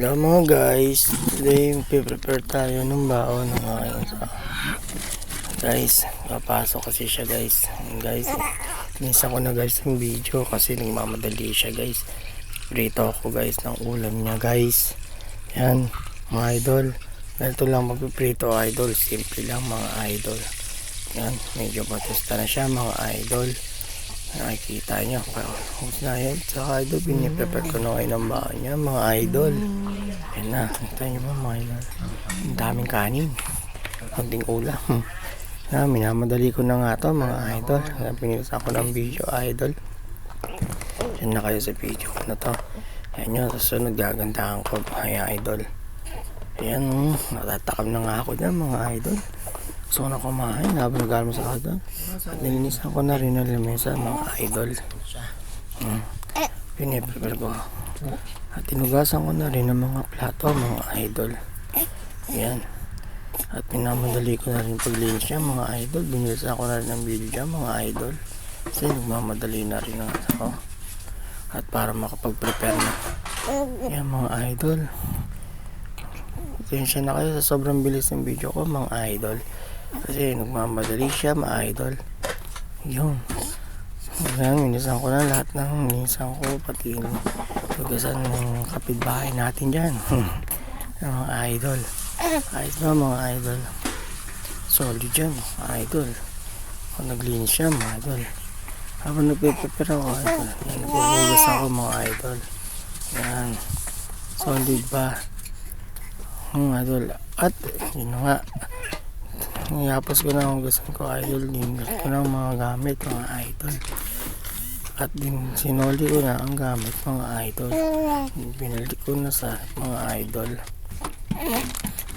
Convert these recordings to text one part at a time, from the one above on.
Hello mga guys, today prepare tayo ng baon ng aking sa Guys, papasok kasi siya guys. Guys, minsan ko na guys yung video kasi nagmamadali siya guys. Prito ako guys ng ulam niya guys. Yan, mga idol. Ganito lang magpiprito idol, simple lang mga idol. Yan, medyo matusta na siya mga idol Nakikita nyo, kung na yan. Saka idol, piniprepare ko na ngayon ang baon niya mga idol. Yan na, kita nyo ba mga idol? Ang daming kanin. Kunting ulam. Na, minamadali ko na nga to mga idol. Kaya pinilisan ko ng video idol. Yan na kayo sa video na to. Yan nyo, sa sunod gagandahan ko mga idol. Yan, natatakam na nga ako dyan mga idol Gusto ko na kumain habang nag sa kada At nilinisan ko na rin ang lamesa mga idol. Hmm. Piniprepare ko. At tinugasan ko na rin ang mga plato mga idol. Yan At pinamadali ko na rin paglinis niya mga idol. Binilisan ko na rin ang video niya mga idol. Kasi nagmamadali na rin ang ako At para makapag-prepare na. Yan mga idol. Pasensya na kayo sa sobrang bilis ng video ko mga idol Kasi nagmamadali siya mga idol Yun Ayan, minisan ko na lahat ng minisan ko, pati yung tugasan ng kapitbahay natin dyan. ng mga idol. Ayos ba mga idol? Solid dyan, mga idol. Kung naglinis siya, mga idol. Habang nagpe-prepare ako, idol. Ako, mga idol. Yan. Solid ba? Hmm, idol. At, yun na nga. Niyapos ko na ang hugasan ko, idol. Dinil ko na mga gamit, mga idol. At din sinoli ko na ang gamit, mga idol. Binili ko na sa mga idol.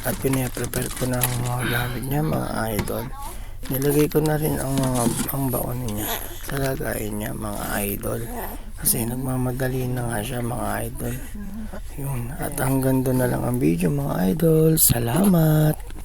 At pinaprepare ko na ang mga gamit niya, mga idol. Nilagay ko na rin ang mga ang baon niya sa niya, mga idol. Kasi nagmamadali na nga siya, mga idol. Yun. At hanggang doon na lang ang video, mga idol. Salamat!